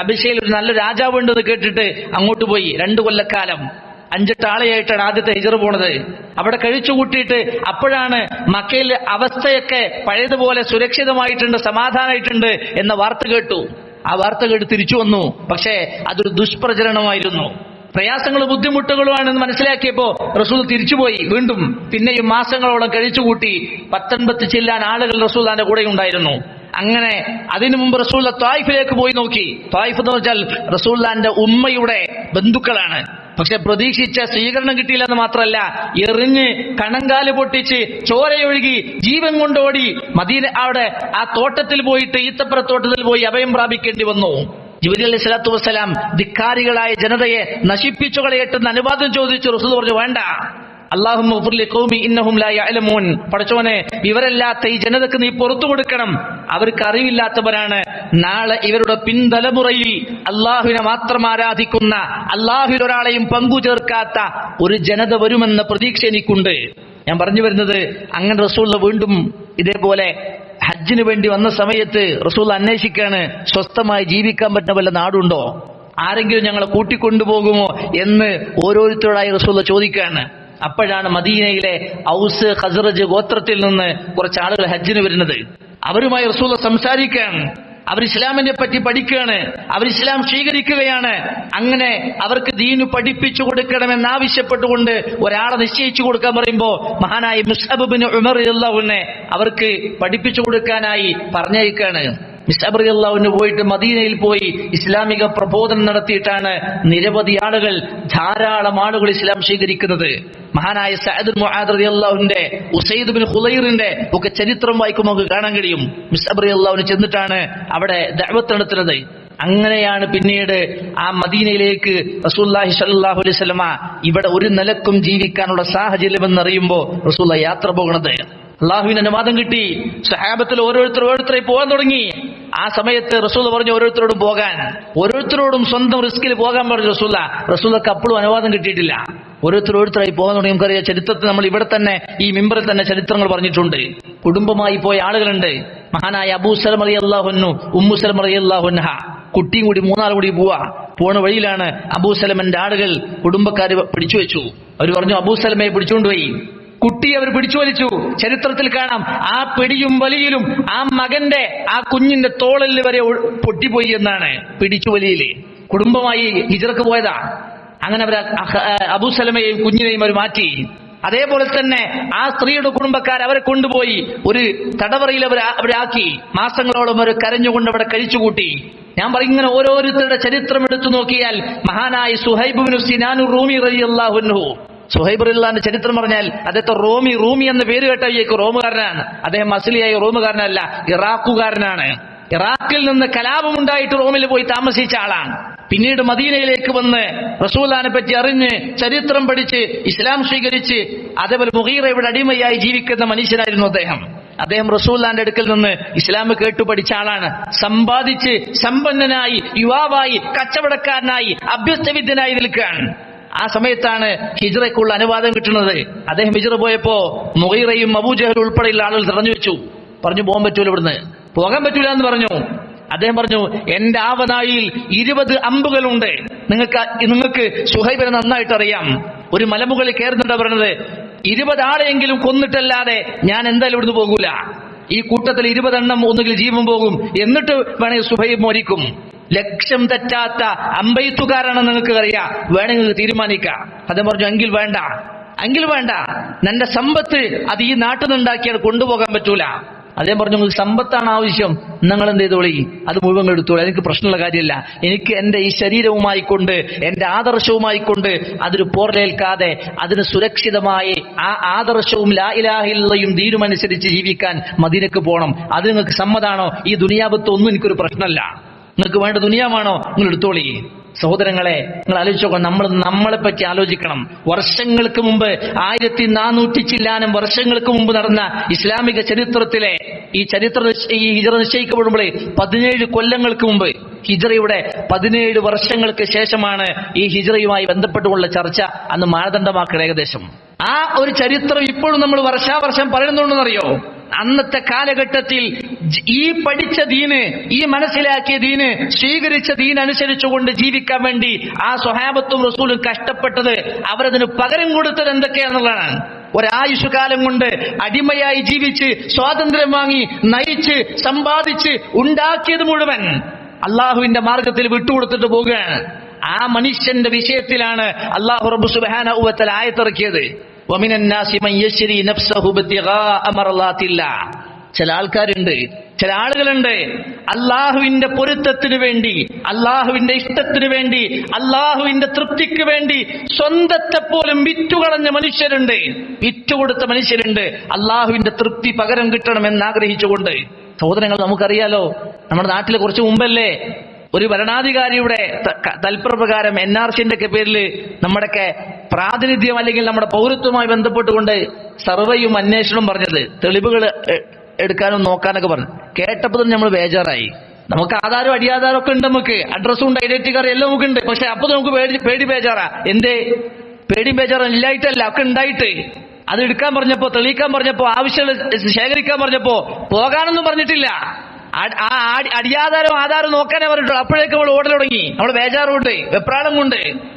ഹബിഷയിൽ ഒരു നല്ല രാജാവ് ഉണ്ടെന്ന് കേട്ടിട്ട് അങ്ങോട്ട് പോയി. രണ്ടു കൊല്ലക്കാലം. അഞ്ചെട്ട് ആളെയായിട്ടാണ് ആദ്യത്തെ ഹിജർ പോണത്. അവിടെ കഴിച്ചു കൂട്ടിയിട്ട് അപ്പോഴാണ് മക്കയിലെ അവസ്ഥയൊക്കെ പഴയതുപോലെ സുരക്ഷിതമായിട്ടുണ്ട് സമാധാനമായിട്ടുണ്ട് എന്ന വാർത്ത കേട്ടു. ആ വാർത്ത കേട്ട് തിരിച്ചു വന്നു. പക്ഷേ അതൊരു ദുഷ്പ്രചരണമായിരുന്നു. പ്രയാസങ്ങളും ബുദ്ധിമുട്ടുകളുമാണെന്ന് മനസ്സിലാക്കിയപ്പോ റസൂൽ തിരിച്ചുപോയി. വീണ്ടും പിന്നെയും മാസങ്ങളോളം കഴിച്ചുകൂട്ടി. പത്തൊൻപത് ചില്ലാൻ ആളുകൾ റസൂലാന്റെ കൂടെ ഉണ്ടായിരുന്നു അങ്ങനെ അതിനു മുമ്പ് റസൂൽ ത്വായിഫിലേക്ക് പോയി നോക്കി. ത്വായിഫ് എന്ന് വെച്ചാൽ റസൂല്ലാന്റെ ഉമ്മയുടെ ബന്ധുക്കളാണ്. പക്ഷെ പ്രതീക്ഷിച്ച സ്വീകരണം കിട്ടിയില്ലെന്ന് മാത്രമല്ല എറിഞ്ഞ് കണങ്കാൽ പൊട്ടിച്ച് ചോരയൊഴുകി ജീവൻ കൊണ്ടോടി മദീന അവിടെ ആ തോട്ടത്തിൽ പോയിട്ട് ഈത്തപ്പുറത്തോട്ടത്തിൽ പോയി അഭയം പ്രാപിക്കേണ്ടി വന്നു. ജിബിരി അലൈഹി സ്വലാത്തു വസ്സലാം ധിക്കാരികളായ ജനതയെ നശിപ്പിച്ചു കളയട്ടെന്ന് അനുവാദം ചോദിച്ചു റസൂൽ പറഞ്ഞു വേണ്ട. അള്ളാഹും പഠിച്ചോനെ ഇവരല്ലാത്ത ഈ ജനതക്ക് നീ പുറത്തു കൊടുക്കണം. അവർക്ക് അറിവില്ലാത്തവരാണ്. നാളെ ഇവരുടെ പിൻതലമുറയിൽ അള്ളാഹുവിനെ മാത്രം ആരാധിക്കുന്ന അള്ളാഹുവിൽ ഒരാളെയും പങ്കു ചേർക്കാത്ത ഒരു ജനത വരുമെന്ന പ്രതീക്ഷ എനിക്കുണ്ട്. ഞാൻ പറഞ്ഞു വരുന്നത് അങ്ങനെ റസൂള്ള വീണ്ടും ഇതേപോലെ ഹജ്ജിന് വേണ്ടി വന്ന സമയത്ത് റസൂൽ അന്വേഷിക്കാണ് സ്വസ്ഥമായി ജീവിക്കാൻ പറ്റുന്ന വല്ല നാടുണ്ടോ? ആരെങ്കിലും ഞങ്ങളെ കൂട്ടിക്കൊണ്ടുപോകുമോ എന്ന് ഓരോരുത്തരോടായി റസൂള്ള ചോദിക്കാണ്. അപ്പോഴാണ് മദീനയിലെ ഔസ് ഖസറജ് ഗോത്രത്തിൽ നിന്ന് കുറച്ച് ആളുകൾ ഹജ്ജിന് വരുന്നത്. അവരുമായി റസൂല സംസാരിക്കാണ് അവർ ഇസ്ലാമിനെ പറ്റി പഠിക്കുകയാണ്. അവർ ഇസ്ലാം സ്വീകരിക്കുകയാണ്. അങ്ങനെ അവർക്ക് ദീനു പഠിപ്പിച്ചു കൊടുക്കണമെന്ന് ആവശ്യപ്പെട്ടുകൊണ്ട് ഒരാളെ നിശ്ചയിച്ചു കൊടുക്കാൻ പറയുമ്പോൾ മഹാനായ മുസ്അബിന് ഉമർ അള്ളാഹുവിനെ അവർക്ക് പഠിപ്പിച്ചു കൊടുക്കാനായി പറഞ്ഞയക്കാണ് മിസ്അബർ അള്ളാഹുവിന് പോയിട്ട് മദീനയിൽ പോയി ഇസ്ലാമിക പ്രബോധനം നടത്തിയിട്ടാണ് നിരവധി ആളുകൾ ധാരാളം ആളുകൾ ഇസ്ലാം സ്വീകരിക്കുന്നത്. മഹാനായ സഅദ് മുആദ് അള്ളാഹുവിന്റെ ഉസൈദ് ബിൻ ഹുലൈറിന്റെ ഒക്കെ ചരിത്രം വായിക്കുമ്പോൾ നമുക്ക് കാണാൻ കഴിയും. മിസ്അബർ അള്ളാഹുവിന് ചെന്നിട്ടാണ് അവിടെ ദഅവത്ത് നടത്തുന്നത്. അങ്ങനെയാണ് പിന്നീട് ആ മദീനയിലേക്ക് റസൂല്ലാഹി സല്ലല്ലാഹു അലൈഹി വസല്ലമ ഇവിടെ ഒരു നിലക്കും ജീവിക്കാനുള്ള സാഹചര്യമെന്നറിയുമ്പോൾ റസൂല്ല യാത്ര പോകുന്നത് അള്ളാഹുവിന് അനുവാദം കിട്ടി. സഹാബത്തിൽ ഓരോരുത്തർ ഓരോരുത്തരെ പോകാൻ തുടങ്ങി. ആ സമയത്ത് റസൂൽ പറഞ്ഞു ഓരോരുത്തരോടും പോകാൻ. ഓരോരുത്തരോടും സ്വന്തം റിസ്കിൽ പോകാൻ പറഞ്ഞു റസൂല. റസൂലക്ക് അപ്പോഴും അനുവാദം കിട്ടിയിട്ടില്ല. ഓരോരുത്തർ ഓരോരുത്തരായി പോകാൻ തുടങ്ങി. നമുക്കറിയാം ചരിത്രത്തിൽ നമ്മൾ ഇവിടെ തന്നെ ഈ മിമ്പറിൽ തന്നെ ചരിത്രങ്ങൾ പറഞ്ഞിട്ടുണ്ട്. കുടുംബമായി പോയ ആളുകളുണ്ട്. മഹാനായ അബൂ അബൂസലം അലി ഉമ്മു ഉമ്മുസലം അലി അള്ളാഹുൻഹ കുട്ടിയും കൂടി മൂന്നാൾ കൂടി പോവാ. പോണ വഴിയിലാണ് അബൂസലമന്റെ ആളുകൾ കുടുംബക്കാർ പിടിച്ചു വെച്ചു അവർ പറഞ്ഞു അബൂസലമയെ പിടിച്ചുകൊണ്ടുപോയി കുട്ടി അവർ പിടിച്ചു വലിച്ചു ചരിത്രത്തിൽ കാണാം ആ പിടിയും വലിയിലും ആ മകന്റെ ആ കുഞ്ഞിന്റെ തോളൽ വരെ പൊട്ടിപ്പോയി എന്നാണ് പിടിച്ചു വലിയിൽ കുടുംബമായി ഹിജറക്ക് പോയതാ. അങ്ങനെ അവർ അബുസലമയെയും കുഞ്ഞിനെയും അവർ മാറ്റി. അതേപോലെ തന്നെ ആ സ്ത്രീയുടെ കുടുംബക്കാർ അവരെ കൊണ്ടുപോയി ഒരു തടവറയിൽ അവർ അവരാക്കി മാസങ്ങളോളം അവർ കരഞ്ഞുകൊണ്ട് അവിടെ കഴിച്ചുകൂട്ടി. ഞാൻ പറയും ഇങ്ങനെ ഓരോരുത്തരുടെ ചരിത്രം എടുത്തു നോക്കിയാൽ മഹാനായ സുഹൈബുബിനു സിനാനു റൂമി റളിയല്ലാഹു സുഹൈബ് റളിയല്ലാഹുവിന്റെ ചരിത്രം പറഞ്ഞാൽ അദ്ദേഹത്തെ റോമി റൂമി എന്ന പേര് കേട്ട വിചാരിക്കും റോമുകാരനാണ്. അദ്ദേഹം അസലിയായ റോമുകാരനല്ല ഇറാഖുകാരനാണ്. ഇറാഖിൽ നിന്ന് കലാപമുണ്ടായിട്ട് റോമിൽ പോയി താമസിച്ച ആളാണ്. പിന്നീട് മദീനയിലേക്ക് വന്ന് റസൂലാനെ പറ്റി അറിഞ്ഞ് ചരിത്രം പഠിച്ച് ഇസ്ലാം സ്വീകരിച്ച് അതേപോലെ മുഹീറയുടെ അടിമയായി ജീവിക്കുന്ന മനുഷ്യനായിരുന്നു അദ്ദേഹം. അദ്ദേഹം റസൂല്ലാന്റെ അടുക്കൽ നിന്ന് ഇസ്ലാം കേട്ടു പഠിച്ച ആളാണ്. സമ്പാദിച്ച് സമ്പന്നനായി യുവാവായി കച്ചവടക്കാരനായി അഭ്യസ്തവിദ്യനായി നിൽക്കുകയാണ്. ആ സമയത്താണ് ഹിജറയ്ക്കുള്ള അനുവാദം കിട്ടുന്നത്. അദ്ദേഹം ഹിജറ പോയപ്പോ മുഹീറയും അബൂജഹൽ ഉൾപ്പെടെയുള്ള ആളുകൾ തടഞ്ഞു വെച്ചു. പറഞ്ഞു പോകാൻ പറ്റൂല ഇവിടുന്ന്. പോകാൻ പറ്റൂല എന്ന് പറഞ്ഞു. അദ്ദേഹം പറഞ്ഞു എന്റെ ആവനായിൽ ഇരുപത് അമ്പുകളുണ്ട്. നിങ്ങൾക്ക് നിങ്ങൾക്ക് സുഹൈബിനെ നന്നായിട്ട് അറിയാം. ഒരു മലമുകളിൽ കയറുന്നുണ്ടാ പറഞ്ഞത് ഇരുപത് ആളെയെങ്കിലും കൊന്നിട്ടല്ലാതെ ഞാൻ എന്തായാലും ഇവിടുന്ന് പോകൂല. ഈ കൂട്ടത്തിൽ ഇരുപതെണ്ണം ഒന്നുകിൽ ജീവൻ പോകും. എന്നിട്ട് വേണമെങ്കിൽ സുഹൈബ് മരിക്കും. ലക്ഷ്യം തെറ്റാത്ത അമ്പയത്തുകാരാണെന്ന് നിങ്ങൾക്ക് അറിയാം വേണമെങ്കിൽ തീരുമാനിക്കാം. അത് പറഞ്ഞു എങ്കിൽ വേണ്ട. എങ്കിൽ വേണ്ട. നിന്റെ സമ്പത്ത് അത് ഈ നാട്ടിൽ നിന്നുണ്ടാക്കിയാൽ കൊണ്ടുപോകാൻ പറ്റൂല. അതേ പറഞ്ഞു നിങ്ങൾക്ക് സമ്പത്താണ് ആവശ്യം. നിങ്ങൾ എന്ത് ചെയ്തോളി? അത് മുഴുവൻ എടുത്തോളി. എനിക്ക് പ്രശ്നമുള്ള കാര്യമില്ല. എനിക്ക് എന്റെ ഈ ശരീരവുമായി കൊണ്ട് എന്റെ ആദർശവുമായി കൊണ്ട് അതിന് പോർലേൽക്കാതെ അതിന് സുരക്ഷിതമായി ആ ആദർശവും ലാ തീരുമനുസരിച്ച് ജീവിക്കാൻ മദീനക്ക് പോകണം അത് നിങ്ങൾക്ക് സമ്മതാണോ? ഈ ദുനിയാപത്ത് ഒന്നും എനിക്കൊരു പ്രശ്നമല്ല. നിങ്ങൾക്ക് വേണ്ട ദുനിയാമാണോ നിങ്ങൾ എടുത്തോളി. സഹോദരങ്ങളെ നിങ്ങൾ ആലോചിച്ചോക്കണം നമ്മൾ നമ്മളെ പറ്റി ആലോചിക്കണം. വർഷങ്ങൾക്ക് മുമ്പ് ആയിരത്തി നാനൂറ്റി ചില്ലാനം വർഷങ്ങൾക്ക് മുമ്പ് നടന്ന ഇസ്ലാമിക ചരിത്രത്തിലെ ഈ ചരിത്ര ഈ ഹിജറ നിശ്ചയിക്കപ്പെടുമ്പോഴേ പതിനേഴ് കൊല്ലങ്ങൾക്ക് മുമ്പ് ഹിജറയുടെ പതിനേഴ് വർഷങ്ങൾക്ക് ശേഷമാണ് ഈ ഹിജറയുമായി ബന്ധപ്പെട്ടുള്ള ചർച്ച അന്ന് മാനദണ്ഡമാക്കുക ഏകദേശം. ആ ഒരു ചരിത്രം ഇപ്പോഴും നമ്മൾ വർഷാവർഷം പറയുന്നുണ്ടെന്നറിയോ? അന്നത്തെ കാലഘട്ടത്തിൽ ഈ പഠിച്ച ദീന് ഈ മനസ്സിലാക്കിയ ദീന് സ്വീകരിച്ച ദീൻ അനുസരിച്ചുകൊണ്ട് ജീവിക്കാൻ വേണ്ടി ആ സ്വഹാബത്തും റസൂലും കഷ്ടപ്പെട്ടത് അവരതിന് പകരം കൊടുത്തത് എന്തൊക്കെയാണെന്നുള്ളതാണ്. ഒരായുഷുകാലം കൊണ്ട് അടിമയായി ജീവിച്ച് സ്വാതന്ത്ര്യം വാങ്ങി നയിച്ച് സമ്പാദിച്ച് ഉണ്ടാക്കിയത് മുഴുവൻ അള്ളാഹുവിന്റെ മാർഗത്തിൽ വിട്ടുകൊടുത്തിട്ട് പോവുകയാണ്. ആ മനുഷ്യന്റെ വിഷയത്തിലാണ് അള്ളാഹു റബ്ബു സുബ്ഹാനഹു ആയത്തിറക്കിയത്. ചില ആൾക്കാരുണ്ട് ചില ആളുകളുണ്ട്. അള്ളാഹുവിന്റെ പൊരുത്തത്തിന് വേണ്ടി അള്ളാഹുവിന്റെ ഇഷ്ടത്തിന് വേണ്ടി അള്ളാഹുവിന്റെ തൃപ്തിക്ക് വേണ്ടി സ്വന്തത്തെ പോലും വിറ്റുകളഞ്ഞ മനുഷ്യരുണ്ട്. വിറ്റുകൊടുത്ത മനുഷ്യരുണ്ട്. അള്ളാഹുവിന്റെ തൃപ്തി പകരം കിട്ടണമെന്ന് ആഗ്രഹിച്ചുകൊണ്ട്. സഹോദരങ്ങൾ നമുക്കറിയാലോ നമ്മുടെ നാട്ടിൽ കുറച്ച് മുമ്പല്ലേ ഒരു ഭരണാധികാരിയുടെ തൽപ്രപ്രകാരം എൻ ആർ സിന്റെ ഒക്കെ പേരിൽ നമ്മുടെയൊക്കെ പ്രാതിനിധ്യം അല്ലെങ്കിൽ നമ്മുടെ പൗരത്വമായി ബന്ധപ്പെട്ടുകൊണ്ട് സർവേയും അന്വേഷണവും പറഞ്ഞത് തെളിവുകൾ എടുക്കാനും നോക്കാനൊക്കെ പറഞ്ഞു. കേട്ടപ്പോൾ തന്നെ നമ്മൾ ബേജാറായി. നമുക്ക് ആധാരം അടിയാധാരം ഒക്കെ ഉണ്ട് നമുക്ക്. അഡ്രസ്സും ഉണ്ട് ഐഡന്റിറ്റി കാർഡ് എല്ലാം നമുക്ക് ഉണ്ട്. പക്ഷെ അപ്പൊ നമുക്ക് പേടി പേടി ബേജാറാ. എന്തേ? പേടി ബേജാറും ഇല്ലായിട്ടല്ല ഒക്കെ ഉണ്ടായിട്ട്. അത് എടുക്കാൻ പറഞ്ഞപ്പോ തെളിയിക്കാൻ പറഞ്ഞപ്പോ ആവശ്യം ശേഖരിക്കാൻ പറഞ്ഞപ്പോ പോകാനൊന്നും പറഞ്ഞിട്ടില്ല. ആ- അടിയാധാരം ആധാരം നോക്കാനേ പറഞ്ഞിട്ടുള്ളൂ. അപ്പോഴേക്ക് നമ്മൾ ഓടൽ തുടങ്ങി. നമ്മൾ ബേജാറുണ്ട് വെപ്രാളം കൊണ്ട്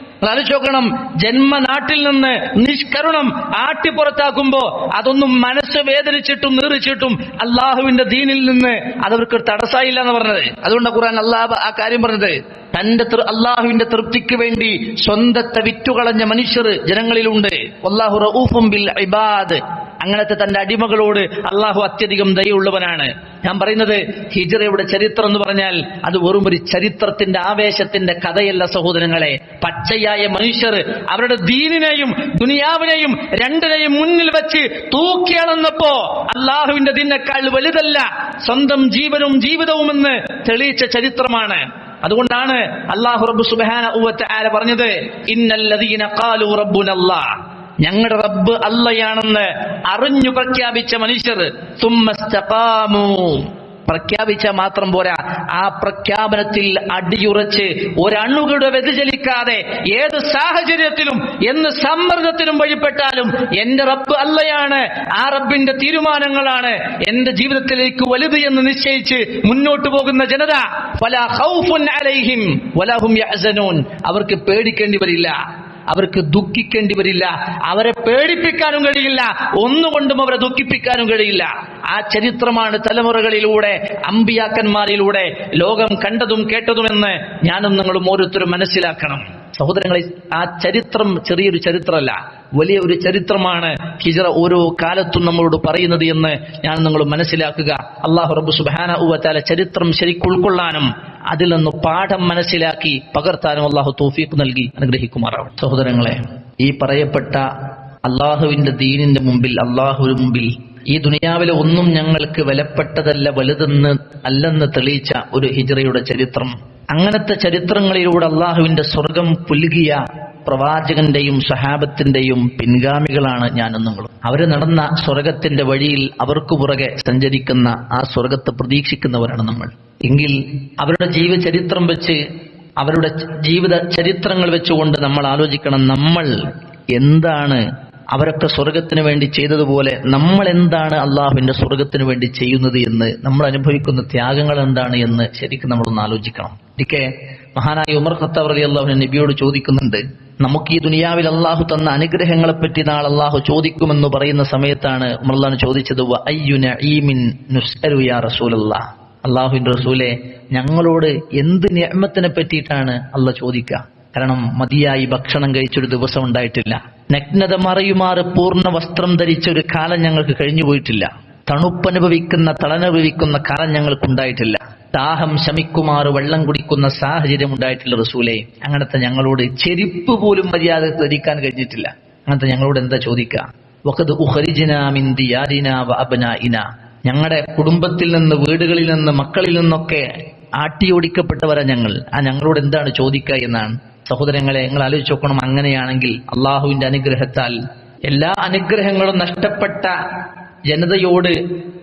ജന്മനാട്ടിൽ നിന്ന് നിഷ്കരുണം ആട്ടിപ്പുറത്താക്കുമ്പോ അതൊന്നും മനസ്സ് വേദനിച്ചിട്ടും നീറിച്ചിട്ടും അള്ളാഹുവിന്റെ ദീനിൽ നിന്ന് അതവർക്ക് തടസ്സായില്ല എന്ന് പറഞ്ഞത്. അതുകൊണ്ട് ഖുർആൻ അള്ളാഹ് ആ കാര്യം പറഞ്ഞത്. തന്റെ അള്ളാഹുവിന്റെ തൃപ്തിക്ക് വേണ്ടി സ്വന്തത്തെ വിറ്റുകളഞ്ഞ മനുഷ്യർ ജനങ്ങളിലുണ്ട്. അള്ളാഹു റഊഫും ബിൽ ഇബാദ്. അങ്ങനത്തെ തന്റെ അടിമകളോട് അള്ളാഹു അത്യധികം ദയുള്ളവനാണ് ഞാൻ പറയുന്നത് ഹിജറയുടെ ചരിത്രം എന്ന് പറഞ്ഞാൽ അത് വെറും ഒരു ചരിത്രത്തിന്റെ ആവേശത്തിന്റെ കഥയല്ല സഹോദരങ്ങളെ. പച്ചയായ മനുഷ്യർ അവരുടെ ദീനിനെയും ദുനിയാവിനെയും രണ്ടിനെയും മുന്നിൽ വെച്ച് തൂക്കിയളന്നപ്പോ അള്ളാഹുവിന്റെ ദിനേക്കാൾ വലുതല്ല സ്വന്തം ജീവനും ജീവിതവുമെന്ന് തെളിയിച്ച ചരിത്രമാണ്. അതുകൊണ്ടാണ് അള്ളാഹു റബ്ബു സുബാന പറഞ്ഞത് ഇന്നല്ലദീന കാലു റബ്ബുനല്ലാഹ് ഞങ്ങളുടെ റബ്ബ് അല്ലയാണെന്ന് അറിഞ്ഞു പ്രഖ്യാപിച്ച മനുഷ്യർ. പ്രഖ്യാപിച്ച മാത്രം പോരാ. ആ പ്രഖ്യാപനത്തിൽ അടിയുറച്ച് ഒരണുകളുടെ വ്യതിചലിക്കാതെ ഏത് സാഹചര്യത്തിലും എന്ന് സമ്മർദ്ദത്തിനും വഴിപ്പെട്ടാലും എന്റെ റബ്ബ് അല്ലയാണ് ആ റബ്ബിന്റെ തീരുമാനങ്ങളാണ്. എന്റെ ജീവിതത്തിലേക്ക് വലുത് എന്ന് നിശ്ചയിച്ച് മുന്നോട്ടു പോകുന്ന ജനത അലൈഹിം അവർക്ക് പേടിക്കേണ്ടി വരില്ല. അവർക്ക് ദുഃഖിക്കേണ്ടി വരില്ല. അവരെ പേടിപ്പിക്കാനും കഴിയില്ല. ഒന്നുകൊണ്ടും അവരെ ദുഃഖിപ്പിക്കാനും കഴിയില്ല. ആ ചരിത്രമാണ് തലമുറകളിലൂടെ അമ്പിയാക്കന്മാരിലൂടെ ലോകം കണ്ടതും കേട്ടതുമെന്ന് ഞാനും നിങ്ങളും ഓരോരുത്തരും മനസ്സിലാക്കണം. സഹോദരങ്ങളെ ആ ചരിത്രം ചെറിയൊരു ചരിത്രമല്ല വലിയ ഒരു ചരിത്രമാണ് ഹിജറ ഓരോ കാലത്തും നമ്മളോട് പറയുന്നത് എന്ന് ഞാൻ നിങ്ങൾ മനസ്സിലാക്കുക. അള്ളാഹു റബ്ബു സുബാന ഉവത്താല ചരിത്രം ശരിക്കും ഉൾക്കൊള്ളാനും അതിൽ നിന്ന് പാഠം മനസ്സിലാക്കി പകർത്താനും അള്ളാഹു തോഫീക്ക് നൽകി അനുഗ്രഹിക്കുമാറാവും സഹോദരങ്ങളെ ഈ പറയപ്പെട്ട അള്ളാഹുവിന്റെ ദീനിന്റെ മുമ്പിൽ അള്ളാഹുവിന് മുമ്പിൽ ഈ ദുനിയാവിലെ ഒന്നും ഞങ്ങൾക്ക് വിലപ്പെട്ടതല്ല വലുതെന്ന് അല്ലെന്ന് തെളിയിച്ച ഒരു ഹിജറയുടെ ചരിത്രം അങ്ങനത്തെ ചരിത്രങ്ങളിലൂടെ അള്ളാഹുവിന്റെ സ്വർഗം പുലുകിയ പ്രവാചകന്റെയും സഹാബത്തിന്റെയും പിൻഗാമികളാണ് ഞാനും നിങ്ങളും അവർ നടന്ന സ്വർഗത്തിന്റെ വഴിയിൽ അവർക്കു പുറകെ സഞ്ചരിക്കുന്ന ആ സ്വർഗത്തെ പ്രതീക്ഷിക്കുന്നവരാണ് നമ്മൾ. എങ്കിൽ അവരുടെ ജീവചരിത്രം വെച്ച് അവരുടെ ജീവിത ചരിത്രങ്ങൾ വെച്ചുകൊണ്ട് നമ്മൾ ആലോചിക്കണം നമ്മൾ എന്താണ് അവരൊക്കെ സ്വർഗത്തിന് വേണ്ടി ചെയ്തതുപോലെ നമ്മൾ എന്താണ് അള്ളാഹുവിന്റെ സ്വർഗത്തിന് വേണ്ടി ചെയ്യുന്നത് എന്ന് നമ്മൾ അനുഭവിക്കുന്ന ത്യാഗങ്ങൾ എന്താണ് എന്ന് ശരിക്കും നമ്മളൊന്ന് ആലോചിക്കണം. ഇരിക്കെ മഹാനായ ഉമർ ഖത്താബ് അലി അള്ളാഹു നബിയോട് ചോദിക്കുന്നുണ്ട് നമുക്ക് ഈ ദുനിയാവിൽ അള്ളാഹു തന്ന അനുഗ്രഹങ്ങളെ പറ്റി നാളെ അള്ളാഹു ചോദിക്കുമെന്ന് പറയുന്ന സമയത്താണ് ഉമർലാൻ ചോദിച്ചത് "വ അയ്യു നുസ്അലു യാ റസൂലല്ലാഹ് അള്ളാഹുവിന്റെ റസൂലെ ഞങ്ങളോട് എന്ത് നിയമത്തിനെ പറ്റിയിട്ടാണ് അള്ള ചോദിക്കുക? കാരണം മതിയായി ഭക്ഷണം കഴിച്ചൊരു ദിവസം ഉണ്ടായിട്ടില്ല. നഗ്നത മറയുമാറ് പൂർണ വസ്ത്രം ധരിച്ച ഒരു കാലം ഞങ്ങൾക്ക് കഴിഞ്ഞു പോയിട്ടില്ല തണുപ്പനുഭവിക്കുന്ന തളനനുഭവിക്കുന്ന കാലം ഞങ്ങൾക്കുണ്ടായിട്ടില്ല. ദാഹം ശമിക്കുമാറ് വെള്ളം കുടിക്കുന്ന സാഹചര്യം ഉണ്ടായിട്ടില്ല റസൂലെ. അങ്ങനത്തെ ഞങ്ങളോട് ചെരുപ്പ് പോലും മര്യാദ ധരിക്കാൻ കഴിഞ്ഞിട്ടില്ല. അങ്ങനത്തെ ഞങ്ങളോട് എന്താ ചോദിക്കുക? ഞങ്ങളുടെ കുടുംബത്തിൽ നിന്ന് വീടുകളിൽ നിന്ന് മക്കളിൽ നിന്നൊക്കെ ആട്ടിയോടിക്കപ്പെട്ടവരാ ഞങ്ങൾ. ആ ഞങ്ങളോട് എന്താണ് ചോദിക്കുക എന്നാണ്. സഹോദരങ്ങളെ ഞങ്ങൾ ആലോചിച്ച് നോക്കണം. അങ്ങനെയാണെങ്കിൽ അള്ളാഹുവിന്റെ അനുഗ്രഹത്താൽ എല്ലാ അനുഗ്രഹങ്ങളും നഷ്ടപ്പെട്ട ജനതയോട്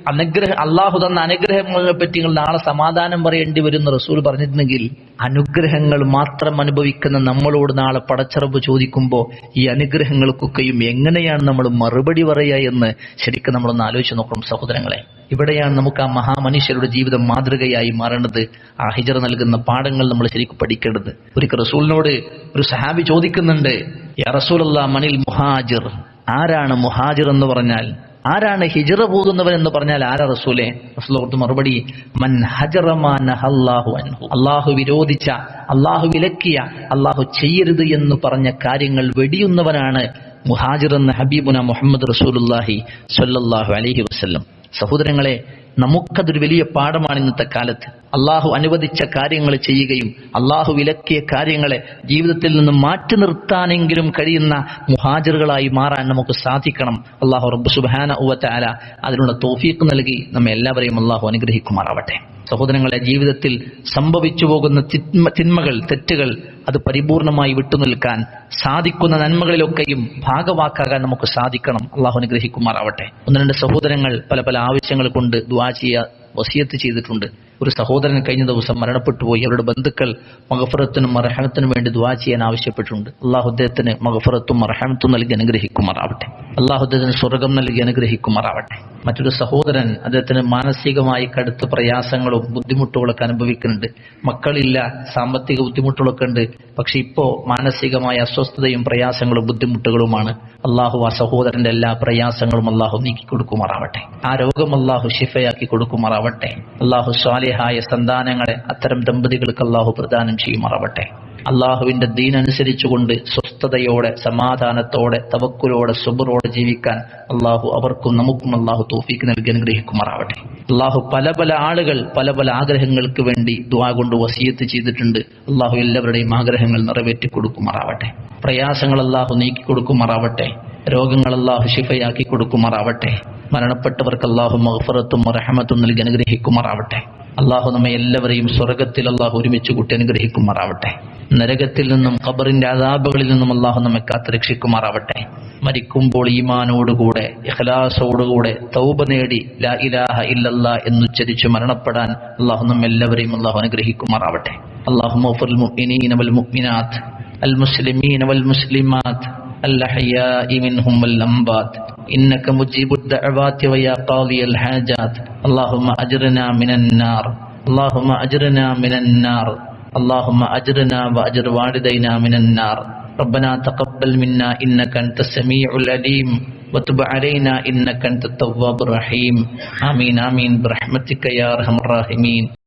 അനുഗ്രഹ അള്ളാഹു തന്ന അനുഗ്രഹങ്ങളെ പറ്റി നിങ്ങൾ നാളെ സമാധാനം പറയേണ്ടി വരുന്ന റസൂൽ പറഞ്ഞിരുന്നെങ്കിൽ അനുഗ്രഹങ്ങൾ മാത്രം അനുഭവിക്കുന്ന നമ്മളോട് നാളെ പടച്ചറബ് ചോദിക്കുമ്പോൾ ഈ അനുഗ്രഹങ്ങൾക്കൊക്കെയും എങ്ങനെയാണ് നമ്മൾ മറുപടി പറയുക എന്ന് ശരിക്കും നമ്മളൊന്ന് ആലോചിച്ച് നോക്കണം സഹോദരങ്ങളെ. ഇവിടെയാണ് നമുക്ക് ആ മഹാമനുഷ്യരുടെ ജീവിതം മാതൃകയായി മാറേണ്ടത്. ആ ഹിജറ നൽകുന്ന പാഠങ്ങൾ നമ്മൾ ശരിക്കും പഠിക്കേണ്ടത്. ഒരിക്കൽ റസൂലിനോട് ഒരു സഹാബി ചോദിക്കുന്നുണ്ട് യാ മനിൽ മുഹാജിർ? ആരാണ് മുഹാജിർ എന്ന് പറഞ്ഞാൽ ആരാണ് ഹിജറ പോകുന്നവൻ എന്ന് പറഞ്ഞാൽ ആരാ റസൂലെ? റസൂലോട്ട് മറുപടി മൻ ഹജറമാ നഹല്ലാഹു അൻഹു. അള്ളാഹു വിരോധിച്ച അള്ളാഹു വിലക്കിയ അള്ളാഹു ചെയ്യരുത് എന്ന് പറഞ്ഞ കാര്യങ്ങൾ വെടിയുന്നവനാണ് മുഹാജിർ എന്ന ഹബീബുന മുഹമ്മദ് റസൂലുല്ലാഹി സ്വല്ലല്ലാഹു അലൈഹി വസല്ലം. സഹോദരങ്ങളെ നമുക്കതൊരു വലിയ പാഠമാണ് ഇന്നത്തെ കാലത്ത്. അള്ളാഹു അനുവദിച്ച കാര്യങ്ങൾ ചെയ്യുകയും അള്ളാഹു വിലക്കിയ കാര്യങ്ങളെ ജീവിതത്തിൽ നിന്ന് മാറ്റി നിർത്താനെങ്കിലും കഴിയുന്ന മുഹാജറുകളായി മാറാൻ നമുക്ക് സാധിക്കണം. അള്ളാഹു റബ്ബ് സുബാന ഉവറ്റാല അതിനുള്ള തോഫീക്ക് നൽകി നമ്മെ എല്ലാവരെയും അള്ളാഹു അനുഗ്രഹിക്കുമാറാവട്ടെ. സഹോദരങ്ങളെ ജീവിതത്തിൽ സംഭവിച്ചു പോകുന്ന തിന്മ തിന്മകൾ തെറ്റുകൾ അത് പരിപൂർണമായി വിട്ടുനിൽക്കാൻ സാധിക്കുന്ന നന്മകളിലൊക്കെയും ഭാഗവാക്കാകാൻ നമുക്ക് സാധിക്കണം. അള്ളാഹു അനുഗ്രഹിക്കുമാറാവട്ടെ. ഒന്ന് രണ്ട് സഹോദരങ്ങൾ പല പല ആവശ്യങ്ങൾ കൊണ്ട് ദ്വാ ചെയ്യ വസിയത്ത് ചെയ്തിട്ടുണ്ട്. ഒരു സഹോദരൻ കഴിഞ്ഞ ദിവസം മരണപ്പെട്ടുപോയി അവരുടെ ബന്ധുക്കൾ മഗഫറത്തിനും മറഹമത്തിനും വേണ്ടി ദ്വാ ചെയ്യാൻ ആവശ്യപ്പെട്ടിട്ടുണ്ട്. അള്ളാഹു അദ്ദേഹത്തിന് മഗഫറത്തും മറഹമത്തും നൽകി അനുഗ്രഹിക്കുമാറാവട്ടെ. അള്ളാഹു അദ്ദേഹത്തിന് സ്വർഗം നൽകി അനുഗ്രഹിക്കുമാറാവട്ടെ. മറ്റൊരു സഹോദരൻ അദ്ദേഹത്തിന് മാനസികമായി കടുത്ത പ്രയാസങ്ങളും ബുദ്ധിമുട്ടുകളൊക്കെ അനുഭവിക്കുന്നുണ്ട്. മക്കളില്ല സാമ്പത്തിക ബുദ്ധിമുട്ടുകളൊക്കെ ഉണ്ട്. പക്ഷെ ഇപ്പോ മാനസികമായ അസ്വസ്ഥതയും പ്രയാസങ്ങളും ബുദ്ധിമുട്ടുകളുമാണ്. അള്ളാഹു ആ സഹോദരന്റെ എല്ലാ പ്രയാസങ്ങളും അള്ളാഹു നീക്കി കൊടുക്കുമാറാവട്ടെ ആ രോഗം അള്ളാഹു ഷിഫയാക്കി കൊടുക്കുമാറാവട്ടെ. അള്ളാഹു സ്വാലിഹായ സന്താനങ്ങളെ അത്തരം ദമ്പതികൾക്ക് അള്ളാഹു പ്രദാനം ചെയ്യുമാറാവട്ടെ അള്ളാഹുവിന്റെ ദീനനുസരിച്ചുകൊണ്ട് സ്വസ്ഥതയോടെ സമാധാനത്തോടെ തവക്കുലോടെ സുബറോടെ ജീവിക്കാൻ അള്ളാഹു അവർക്കും നമുക്കും അള്ളാഹു തോഫീക്ക് നൽകി അനുഗ്രഹിക്കുമാറാവട്ടെ അള്ളാഹു പല പല ആളുകൾ പല പല ആഗ്രഹങ്ങൾക്ക് വേണ്ടി ദ്വാ കൊണ്ട് വസീയത്ത് ചെയ്തിട്ടുണ്ട് അള്ളാഹു എല്ലാവരുടെയും ആഗ്രഹങ്ങൾ നിറവേറ്റി കൊടുക്കുമാറാവട്ടെ പ്രയാസങ്ങൾ അള്ളാഹു നീക്കി കൊടുക്കുമാറാവട്ടെ രോഗങ്ങൾ അള്ളാഹു ശിഫയാക്കി കൊടുക്കുമാറാവട്ടെ മരണപ്പെട്ടവർക്ക് അള്ളാഹു മഹഫറത്തും റഹമത്തും നൽകി അനുഗ്രഹിക്കുമാറാവട്ടെ അള്ളാഹു നമ്മെ എല്ലാവരെയും സ്വർഗത്തിൽ അള്ളാഹു ഒരുമിച്ച് കൂട്ടി അനുഗ്രഹിക്കുമാറാവട്ടെ നരകത്തിൽ നിന്നും ഖബറിന്റെ അതാപകളിൽ നിന്നും അള്ളാഹു നമ്മെ കാത്ത് രക്ഷിക്കുമാറാവട്ടെ മരിക്കുമ്പോൾ ഈമാനോടുകൂടെ ഇഖ്ലാസോടുകൂടെ തൗബ നേടി ലാ ഇലാഹ ഇല്ലല്ലാ എന്നുച്ചരിച്ച് മരണപ്പെടാൻ അള്ളാഹു നമ്മെല്ലാവരെയും അള്ളാഹു അനുഗ്രഹിക്കുമാറാവട്ടെ അള്ളാഹു മുഅ്മിനീന വൽ മുഅ്മിനാത്ത് المسلمين والمسلمات الأحياء منهم والأموات إنك مجيب الدعوات ويا قاضي الحاجات. اللهم أجرنا من النار. اللهم أجرنا من النار. اللهم أجرنا وأجر والدينا من النار. ربنا تقبل منا إنك أنت السميع العليم. وتب علينا إنك أنت التواب الرحيم. آمين آمين. برحمتك يا أرحم الراحمين.